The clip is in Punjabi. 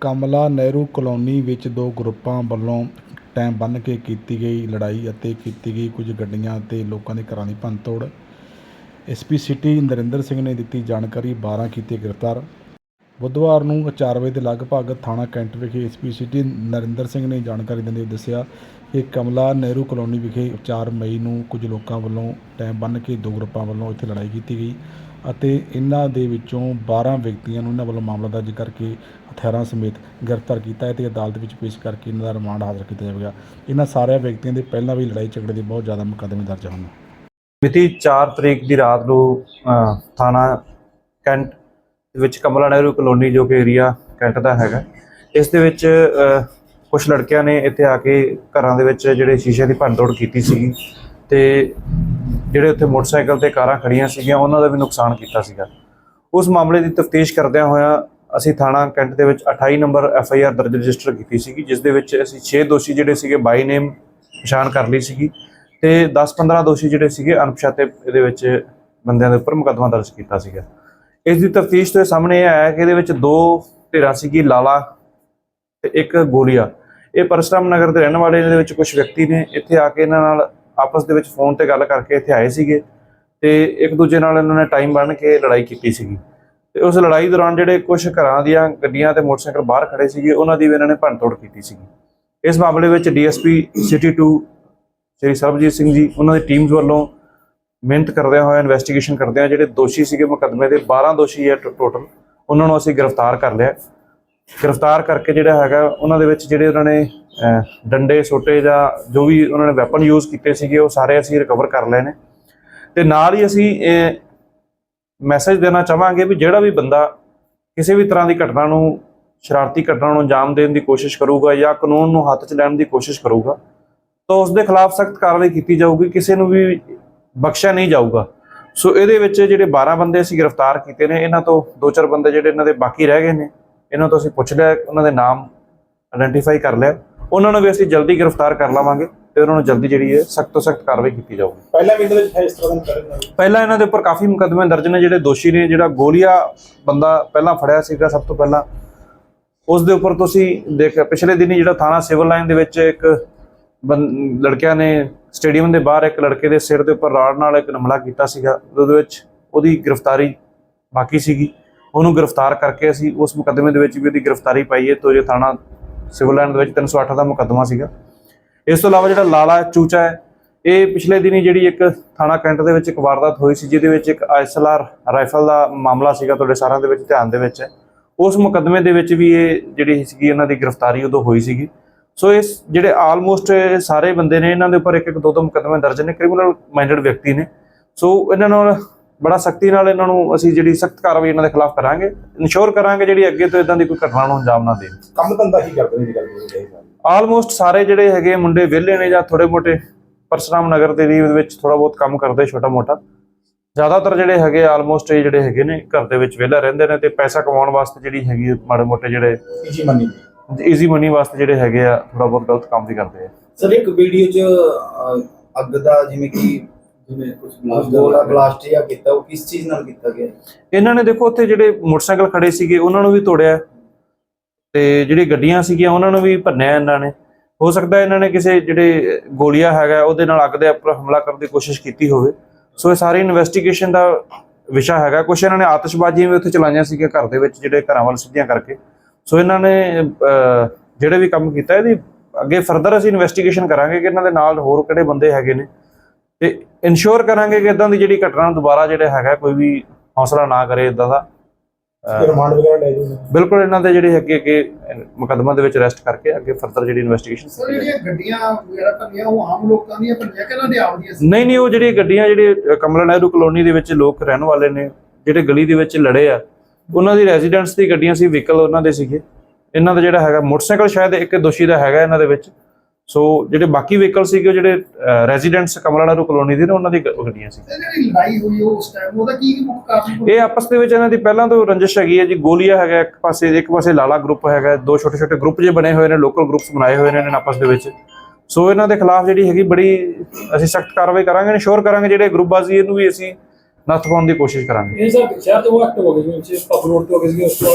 ਕਮਲਾ ਨਹਿਰੂ ਕਲੋਨੀ ਵਿੱਚ ਦੋ ਗਰੁੱਪਾਂ ਵੱਲੋਂ ਟਾਈਮ ਬੰਨ੍ਹ ਕੇ ਕੀਤੀ ਗਈ ਲੜਾਈ ਅਤੇ ਕੀਤੀ ਗਈ ਕੁਝ ਗੱਡੀਆਂ ਅਤੇ ਲੋਕਾਂ ਦੇ ਘਰਾਂ ਦੀ ਭੰਨਤੋੜ। ਐਸਪੀ ਸਿਟੀ ਨਰਿੰਦਰ ਸਿੰਘ ਨੇ ਦਿੱਤੀ ਜਾਣਕਾਰੀ 12 ਕੀਤੇ ਗ੍ਰਿਫਤਾਰ। ਬੁੱਧਵਾਰ ਨੂੰ 4 ਵਜੇ ਦੇ ਲਗਭਗ ਥਾਣਾ ਕੈਂਟ ਵਿਖੇ ਐਸਪੀ ਸਿਟੀ ਨਰਿੰਦਰ ਸਿੰਘ ਨੇ ਜਾਣਕਾਰੀ ਦਿੰਦੇ ਹੋਏ ਦੱਸਿਆ ਕਿ ਕਮਲਾ ਨਹਿਰੂ ਕਲੋਨੀ ਵਿਖੇ 4 ਮਈ ਨੂੰ ਕੁਝ ਲੋਕਾਂ ਵੱਲੋਂ ਟਾਈਮ ਬੰਨ੍ਹ ਕੇ ਦੋ ਗਰੁੱਪਾਂ ਵੱਲੋਂ ਇੱਥੇ ਲੜਾਈ ਕੀਤੀ ਗਈ। ਅਤੇ ਇਹਨਾਂ ਦੇ ਵਿੱਚੋਂ 12 ਵਿਅਕਤੀਆਂ ਨੂੰ ਇਹਨਾਂ ਵੱਲੋਂ ਮਾਮਲਾ ਦਰਜ ਕਰਕੇ ਹਥਿਆਰਾਂ ਸਮੇਤ ਗ੍ਰਿਫਤਾਰ ਕੀਤਾ ਹੈ ਤੇ ਅਦਾਲਤ ਵਿੱਚ ਪੇਸ਼ ਕਰਕੇ ਇਹਨਾਂ ਦਾ ਰਿਮਾਂਡ ਹਾਜ਼ਰ ਕੀਤਾ ਜਾਵੇਗਾ। ਇਹਨਾਂ ਸਾਰਿਆਂ ਵਿਅਕਤੀਆਂ ਦੇ ਪਹਿਲਾਂ ਵੀ ਲੜਾਈ ਝਗੜੇ ਦੇ ਬਹੁਤ ਜ਼ਿਆਦਾ ਮੁਕੱਦਮੇ ਦਰਜ ਹਨ। ਮਿਤੀ 4 ਤਰੀਕ ਦੀ ਰਾਤ ਨੂੰ ਅ, ਥਾਣਾ ਕੈਂਟ ਵਿੱਚ ਕਮਲਾ ਨਹਿਰੂ ਕਲੋਨੀ ਜੋ ਕਿ ਏਰੀਆ ਕੈਂਟ ਦਾ ਹੈਗਾ ਇਸ ਦੇ ਵਿੱਚ ਕੁਝ ਲੜਕਿਆਂ ਨੇ ਇੱਥੇ ਆ ਕੇ ਘਰਾਂ ਦੇ ਵਿੱਚ ਜਿਹੜੇ ਸ਼ੀਸ਼ੇ ਦੀ ਭੰਨਤੋੜ ਕੀਤੀ ਸੀਗੀ ਤੇ ਜਿਹੜੇ ਉੱਥੇ ਮੋਟਰਸਾਈਕਲ ਤੇ ਕਾਰਾਂ ਖੜੀਆਂ ਸੀਗੀਆਂ, ਉਹਨਾਂ ਦਾ ਵੀ ਨੁਕਸਾਨ ਕੀਤਾ ਸੀਗਾ। ਉਸ ਮਾਮਲੇ ਦੀ ਤਫਤੀਸ਼ ਕਰਦਿਆਂ ਹੋਇਆਂ ਅਸੀਂ ਥਾਣਾ ਕੈਂਟ ਦੇ ਵਿੱਚ 28 ਨੰਬਰ ਐਫ ਆਈ ਆਰ ਦਰਜ ਰਜਿਸਟਰ ਕੀਤੀ ਸੀਗੀ, ਜਿਸ ਦੇ ਵਿੱਚ ਅਸੀਂ 6 ਦੋਸ਼ੀ ਜਿਹੜੇ ਸੀਗੇ, ਬਾਈ ਨੇਮ ਪਛਾਣ ਕਰ ਲਈ ਸੀਗੀ ਤੇ 10-15 ਦੋਸ਼ੀ ਜਿਹੜੇ ਸੀਗੇ, ਅਣਪਛਾਤੇ ਇਹਦੇ ਵਿੱਚ ਬੰਦਿਆਂ ਦੇ ਉੱਪਰ ਮੁਕੱਦਮਾ ਦਰਜ ਕੀਤਾ ਸੀਗਾ। ਇਸ ਦੀ ਤਫਤੀਸ਼ ਤੋਂ ਸਾਹਮਣੇ ਇਹ ਆਇਆ ਕਿ ਇਹਦੇ ਵਿੱਚ ਦੋ ਧਿਰਾਂ ਸੀਗੀ, ਲਾਲਾ ਤੇ ਇੱਕ ਗੋਲੀਆ ਇਹ ਪਰਸਰਾਮ ਨਗਰ ਦੇ ਰਹਿਣ ਵਾਲੇ ਇਹਦੇ ਵਿੱਚ ਕੁਝ ਵਿਅਕਤੀ ਨੇ। ਇੱਥੇ ਆ ਕੇ ਇਹਨਾਂ ਨਾਲ ਆਪਸ ਦੇ ਵਿੱਚ ਫੋਨ ਤੇ ਗੱਲ ਕਰਕੇ ਇੱਥੇ ਆਏ ਸੀਗੇ ਤੇ ਇੱਕ ਦੂਜੇ ਨਾਲ ਇਹਨਾਂ ਨੇ ਟਾਈਮ ਬੰਨ ਕੇ ਲੜਾਈ ਕੀਤੀ ਸੀਗੀ। ਤੇ ਉਸ ਲੜਾਈ ਦੌਰਾਨ ਜਿਹੜੇ ਕੁਝ ਘਰਾਂ ਦੀਆਂ ਗੱਡੀਆਂ ਤੇ ਮੋਟਰਸਾਈਕਲ ਬਾਹਰ ਖੜੇ ਸੀਗੇ, ਉਹਨਾਂ ਦੀ ਵੀ ਇਹਨਾਂ ਨੇ ਭੰਨਤੋੜ ਕੀਤੀ ਸੀਗੀ। ਇਸ ਮਾਮਲੇ ਵਿੱਚ ਡੀਐਸਪੀ ਸਿਟੀ 2 ਸ਼੍ਰੀ ਸਰਬਜੀਤ ਸਿੰਘ ਜੀ, ਉਹਨਾਂ ਦੀ ਟੀਮਸ ਵੱਲੋਂ ਮਿਹਨਤ ਕਰਦਿਆਂ ਹੋਇਆ ਇਨਵੈਸਟੀਗੇਸ਼ਨ ਕਰਦਿਆਂ ਜਿਹੜੇ ਦੋਸ਼ੀ ਸੀਗੇ ਮੁਕੱਦਮੇ ਦੇ 12 ਦੋਸ਼ੀ ਹੈ ਟੋਟਲ ਉਹਨਾਂ ਨੂੰ ਅਸੀਂ ਗ੍ਰਿਫਤਾਰ ਕਰ ਲਿਆ। ਗ੍ਰਿਫਤਾਰ ਕਰਕੇ ਜਿਹੜਾ ਹੈਗਾ, ਉਹਨਾਂ ਦੇ ਵਿੱਚ ਜਿਹੜੇ ਉਹਨਾਂ ਨੇ ਡੰਡੇ, ਸੋਟੇ ਜਾਂ ਜੋ ਵੀ ਉਹਨਾਂ ਨੇ ਵੈਪਨ ਯੂਜ਼ ਕੀਤੇ ਸੀਗੇ, ਉਹ ਸਾਰੇ ਅਸੀਂ ਰਿਕਵਰ ਕਰ ਲਏ ਨੇ। ਤੇ ਨਾਲ ਹੀ ਅਸੀਂ ਮੈਸੇਜ ਦੇਣਾ ਚਾਹਾਂਗੇ ਵੀ ਜਿਹੜਾ ਵੀ ਬੰਦਾ ਕਿਸੇ ਵੀ ਤਰ੍ਹਾਂ ਦੀ ਘਟਨਾ ਨੂੰ, ਸ਼ਰਾਰਤੀ ਘਟਨਾ ਨੂੰ ਅੰਜਾਮ ਦੇਣ ਦੀ ਕੋਸ਼ਿਸ਼ ਕਰੂਗਾ ਜਾਂ ਕਾਨੂੰਨ ਨੂੰ ਹੱਥ 'ਚ ਲੈਣ ਦੀ ਕੋਸ਼ਿਸ਼ ਕਰੂਗਾ, ਤਾਂ ਉਸ ਦੇ ਖਿਲਾਫ ਸਖਤ ਕਾਰਵਾਈ ਕੀਤੀ ਜਾਊਗੀ, ਕਿਸੇ ਨੂੰ ਵੀ ਬਖਸ਼ਿਆ ਨਹੀਂ ਜਾਊਗਾ। ਸੋ ਇਹਦੇ ਵਿੱਚ ਜਿਹੜੇ 12 ਬੰਦੇ ਅਸੀਂ ਗ੍ਰਿਫਤਾਰ ਕੀਤੇ ਨੇ, ਇਹਨਾਂ ਤੋਂ ਦੋ ਚਾਰ ਬੰਦੇ ਜਿਹੜੇ ਇਹਨਾਂ ਦੇ ਬਾਕੀ ਰਹਿ ਗਏ ਨੇ, ਇਹਨਾਂ ਤੋਂ ਅਸੀਂ ਪੁੱਛ ਲਿਆ, ਉਹਨਾਂ ਦੇ ਨਾਮ ਆਇਡੈਂਟੀਫਾਈ ਕਰ ਲਿਆ। ਉਹਨਾਂ ਨੂੰ ਵੀ ਅਸੀਂ ਜਲਦੀ ਗ੍ਰਿਫਤਾਰ ਕਰ ਲਵਾਂਗੇ ਤੇ ਉਹਨਾਂ ਨੂੰ ਜਲਦੀ ਜਿਹੜੀ ਹੈ ਸਖਤ ਤੋਂ ਸਖਤ ਕਾਰਵਾਈ ਕੀਤੀ ਜਾਊਗੀ। ਪਹਿਲਾਂ ਵੀ ਇਹਦੇ ਵਿੱਚ ਹੈ ਇਸ ਤਰ੍ਹਾਂ ਦਾ ਕਰਨਾ ਪਹਿਲਾਂ ਇਹਨਾਂ ਦੇ ਉੱਪਰ ਕਾਫੀ ਮੁਕੱਦਮੇ ਦਰਜ ਨੇ ਜਿਹੜੇ ਦੋਸ਼ੀ ਨੇ ਜਿਹੜਾ ਗੋਲੀਆ ਬੰਦਾ ਪਹਿਲਾਂ ਫੜਿਆ ਸੀਗਾ ਸਭ ਤੋਂ ਪਹਿਲਾਂ। ਉਸ ਦੇ ਉੱਪਰ ਤੁਸੀਂ ਦੇਖ ਪਿਛਲੇ ਦਿਨੀ ਜਿਹੜਾ ਥਾਣਾ ਸਿਵਲ ਲਾਈਨ ਦੇ ਵਿੱਚ ਇੱਕ ਲੜਕਿਆਂ ਨੇ ਸਟੇਡੀਅਮ ਦੇ ਬਾਹਰ ਇੱਕ ਲੜਕੇ ਦੇ ਸਿਰ ਦੇ ਉੱਪਰ ਰਾੜ ਨਾਲ ਇੱਕ ਹਮਲਾ ਕੀਤਾ ਸੀਗਾ ਉਹਦੇ ਵਿੱਚ ਉਹਦੀ ਗ੍ਰਿਫਤਾਰੀ ਬਾਕੀ ਸੀਗੀ। ਉਹਨੂੰ ਗ੍ਰਿਫਤਾਰ ਕਰਕੇ ਅਸੀਂ ਉਸ ਮੁਕੱਦਮੇ ਦੇ ਵਿੱਚ ਵੀ ਉਹਦੀ ਗ੍ਰਿਫਤਾਰੀ ਪਾਈ ਹੈ ਤੋਂ ਜੇ ਥਾਣਾ ਸਿਵਲ ਲਾਈਨ ਦੇ ਵਿੱਚ 308 ਦਾ ਮੁਕੱਦਮਾ ਸੀਗਾ। ਇਸ ਤੋਂ ਇਲਾਵਾ ਜਿਹੜਾ ਲਾਲਾ ਚੂਚਾ ਹੈ, ਇਹ ਪਿਛਲੇ ਦਿਨੀ ਜਿਹੜੀ ਇੱਕ ਥਾਣਾ ਕੈਂਟ ਦੇ ਵਿੱਚ ਇੱਕ ਵਾਰਦਾਤ ਹੋਈ ਸੀ, ਜਿਹਦੇ ਵਿੱਚ ਇੱਕ ਆਈਐਸਐਲਆਰ ਰਾਈਫਲ ਦਾ ਮਾਮਲਾ ਸੀਗਾ ਤੁਹਾਡੇ ਸਾਰਿਆਂ ਦੇ ਵਿੱਚ ਧਿਆਨ ਦੇ ਵਿੱਚ। ਹੈ ਉਸ ਮੁਕੱਦਮੇ ਦੇ ਵਿੱਚ ਵੀ ਇਹ ਜਿਹੜੀ ਸੀਗੀ, ਇਹਨਾਂ ਦੀ ਗ੍ਰਿਫਤਾਰੀ ਉਦੋਂ ਹੋਈ ਸੀਗੀ। ਸੋ ਇਸ ਜਿਹੜੇ ਆਲਮੋਸਟ ਸਾਰੇ ਬੰਦੇ ਨੇ, ਇਹਨਾਂ ਦੇ ਉੱਪਰ ਇੱਕ ਇੱਕ ਦੋ ਦੋ ਮੁਕੱਦਮੇ ਦਰਜ ਨੇ, ਕ੍ਰਿਮੀਨਲ ਮਾਈਂਡਡ ਵਿਅਕਤੀ ਨੇ। ਸੋ ਇਹਨਾਂ ਨਾਲ ਬੜਾ ਸਖਤੀ ਨਾਲ ਇਹਨਾਂ ਨੂੰ ਅਸੀਂ ਜਿਹੜੀ ਸਖਤ ਕਾਰਵਾਈ ਇਹਨਾਂ ਦੇ ਖਿਲਾਫ ਕਰਾਂਗੇ ਇਨਸ਼ੋਰ ਕਰਾਂਗੇ ਜਿਹੜੀ ਅੱਗੇ ਤੋਂ ਇਦਾਂ ਦੀ ਕੋਈ ਘਟਨਾ ਨੂੰ ਅੰਜਾਮ ਨਾ ਦੇਣ। ਕੰਮ ਧੰਦਾ ਹੀ ਕਰਦੇ ਨੇ ਜੀ ਗੱਲ ਆਲਮੋਸਟ ਸਾਰੇ ਜਿਹੜੇ ਹੈਗੇ ਮੁੰਡੇ ਵਿਹਲੇ ਨੇ ਜਾਂ ਥੋੜੇ ਮੋਟੇ ਪਰਸਰਾਮ ਨਗਰ ਦੇ ਦੇ ਵਿੱਚ ਥੋੜਾ ਬਹੁਤ ਕੰਮ ਕਰਦੇ ਛੋਟਾ ਮੋਟਾ। ਜ਼ਿਆਦਾਤਰ ਜਿਹੜੇ ਹੈਗੇ ਆਲਮੋਸਟ ਇਹ ਜਿਹੜੇ ਹੈਗੇ ਨੇ ਘਰ ਦੇ ਵਿੱਚ ਵਿਹਲਾ ਰਹਿੰਦੇ ਨੇ ਤੇ ਪੈਸਾ ਕਮਾਉਣ ਵਾਸਤੇ ਜਿਹੜੀ ਹੈਗੀ ਮਾੜੇ ਮੋਟੇ ਜਿਹੜੇ ਈਜੀ ਮੰਨੀ ਈਜ਼ੀ ਮਨੀ ਵਾਸਤੇ ਜਿਹੜੇ ਹੈਗੇ ਆ ਥੋੜਾ ਬਹੁਤ ਗਲਤ ਕੰਮ ਵੀ ਕਰਦੇ ਆ। ਸਰ ਇੱਕ ਵੀਡੀਓ 'ਚ ਅੱਗ ਦਾ ਜਿਵੇਂ ਕਿ ਗੋਲਾ ਬਲਾਸਟ ਜਾਂ ਕੀਤਾ ਉਹ ਕਿਸ ਚੀਜ਼ ਨਾਲ ਕੀਤਾ ਗਿਆ? ਇਹਨਾਂ ਨੇ ਦੇਖੋ ਉੱਥੇ ਜਿਹੜੇ ਮੋਟਰਸਾਈਕਲ ਖੜੇ ਸੀਗੇ ਉਹਨਾਂ ਨੂੰ ਵੀ ਤੋੜਿਆ। ਤੇ ਜਿਹੜੀ ਗੱਡੀਆਂ ਸੀਗੀਆਂ ਉਹਨਾਂ ਨੂੰ ਵੀ ਭੰਨਿਆ ਇਹਨਾਂ ਨੇ। ਹੋ ਸਕਦਾ ਇਹਨਾਂ ਨੇ ਕਿਸੇ ਜਿਹੜੇ ਗੋਲੀਆ ਹੈਗਾ ਉਹਦੇ ਨਾਲ ਅੱਗ ਦੇ ਉੱਪਰ ਹਮਲਾ ਕਰਨ ਦੀ ਕੋਸ਼ਿਸ਼ ਕੀਤੀ ਹੋਵੇ। ਸੋ ਇਹ ਸਾਰੀ ਇਨਵੈਸਟੀਗੇਸ਼ਨ ਦਾ ਵਿਸ਼ਾ ਹੈਗਾ। ਕੁਝ ਇਹਨਾਂ ਨੇ ਆਤਿਸ਼ਬਾਜ਼ੀਆਂ ਵੀ ਉੱਥੇ ਚਲਾਈਆਂ ਸੀਗੀਆਂ ਘਰ ਦੇ ਵਿੱਚ ਜਿਹੜੇ ਘਰਾਂ ਵੱਲ ਸਿੱਧੀਆਂ ਕਰਕੇ। ਸੋ ਇਹਨਾਂ ਨੇ ਜਿਹੜੇ ਵੀ ਕੰਮ ਕੀਤਾ ਇਹਦੀ ਅੱਗੇ ਫਰਦਰ ਅਸੀਂ ਇਨਵੈਸਟੀਗੇਸ਼ਨ ਕਰਾਂਗੇ ਕਿ ਇਹਨਾਂ ਦੇ ਨਾਲ ਹੋਰ ਕਿਹੜੇ ਬੰਦੇ ਹੈਗੇ ਨੇ। ਤੇ ਇਨਸ਼ੋਰ ਕਰਾਂਗੇ ਕਿ ਇਦਾਂ ਦੀ ਜਿਹੜੀ ਘਟਨਾ ਦੁਬਾਰਾ ਜਿਹੜਾ ਹੈਗਾ ਕੋਈ ਵੀ ਹੌਸਲਾ ਨਾ ਕਰੇ ਇਦਾਂ ਦਾ। ਅਹ, ਰਿਮਾਂਡ ਵਗੈਰਾ ਲੈ ਜੂ ਬਿਲਕੁਲ ਇਹਨਾਂ ਦੇ ਜਿਹੜੇ ਅੱਗੇ ਅੱਗੇ ਮੁਕੱਦਮਾ ਦੇ ਵਿੱਚ ਅਰੈਸਟ ਕਰਕੇ ਅੱਗੇ ਫਰਦਰ ਜਿਹੜੀ ਇਨਵੈਸਟੀਗੇਸ਼ਨ ਸਰ ਜਿਹੜੀਆਂ ਗੱਡੀਆਂ ਵਗੈਰਾ ਭੰਨੀਆਂ ਉਹ ਆਮ ਲੋਕਾਂ ਦੀਆਂ ਭੰਨੀਆਂ ਕਿ ਇਹਨਾਂ ਦੇ ਆਪਦੀਆਂ ਸੀ? ਨਹੀਂ ਨਹੀਂ ਉਹ ਜਿਹੜੀ ਗੱਡੀਆਂ ਜਿਹੜੇ ਕਮਲਾ ਨਹਿਰੂ ਕਲੋਨੀ ਦੇ ਵਿੱਚ ਲੋਕ ਰਹਿਣ ਵਾਲੇ ਨੇ ਜਿਹੜੇ ਗਲੀ ਦੇ ਵਿੱਚ ਲੜੇ ਆ ਉਹਨਾਂ ਦੀ ਰੈਜ਼ੀਡੈਂਟਸ ਦੀ ਗੱਡੀਆਂ ਸੀ ਵਹੀਕਲ ਉਹਨਾਂ ਦੇ ਸੀਗੇ। ਇਹਨਾਂ ਦਾ ਜਿਹੜਾ ਹੈਗਾ ਮੋਟਰਸਾਈਕਲ ਸ਼ਾਇਦ ਇੱਕ ਦੋਸ਼ੀ ਦਾ ਹੈਗਾ ਇਹਨਾਂ ਦੇ ਵਿੱਚ। ਸੋ ਜਿਹੜੇ ਬਾਕੀ ਵਹੀਕਲ ਸੀਗੇ ਜਿਹੜੇ ਰੈਜ਼ੀਡੈਂਟਸ ਕਮਲਾ ਨਹਿਰੂ ਕਲੋਨੀ ਦੇ ਨੇ ਉਹਨਾਂ ਦੀ ਗੱਡੀਆਂ ਸੀ। ਤੇ ਜਿਹੜੀ ਲੜਾਈ ਹੋਈ ਉਹ ਉਸ ਟਾਈਮ ਉਹਦਾ ਕੀ ਮੁੱਖ ਕਾਰਨ ਸੀ? ਇਹ ਆਪਸ ਦੇ ਵਿੱਚ ਇਹਨਾਂ ਦੀ ਪਹਿਲਾਂ ਤੋਂ ਰੰਜਿਸ਼ ਹੈਗੀ ਹੈ ਜੀ ਗੋਲੀਆ ਹੈਗਾ ਇੱਕ ਪਾਸੇ ਇੱਕ ਪਾਸੇ ਲਾਲਾ ਗਰੁੱਪ ਹੈਗਾ ਦੋ ਛੋਟੇ ਛੋਟੇ ਗਰੁੱਪ ਜੇ ਬਣੇ ਹੋਏ ਨੇ ਲੋਕਲ ਗਰੁੱਪਸ ਬਣਾਏ ਹੋਏ ਨੇ ਇਹਨਾਂ ਆਪਸ ਦੇ ਵਿੱਚ। ਸੋ ਇਹਨਾਂ ਦੇ ਖਿਲਾਫ ਜਿਹੜੀ ਹੈਗੀ ਬੜੀ ਅਸੀਂ ਸਖਤ ਕਾਰਵਾਈ ਕਰਾਂਗੇ ਇਨਸ਼ੋਰ ਕਰਾਂਗੇ ਜਿਹੜੇ ਗਰੁੱਪਬਾਜ਼ੀ ਇਹਨੂੰ ਵੀ ਅਸੀਂ ਨੱਥ ਪਾਉਣ ਦੀ ਕੋਸ਼ਿਸ਼ ਕਰਾਂਗੇ। ਇਹ ਸਰ ਸ਼ਹਿਰ ਤੋਂ ਉਹ ਐਕਟਿਵ ਹੋ ਗਏ ਜਿਵੇਂ ਪਬ ਰੋਡ ਤੇ ਹੋ ਗਏ ਉਸ ਤੋਂ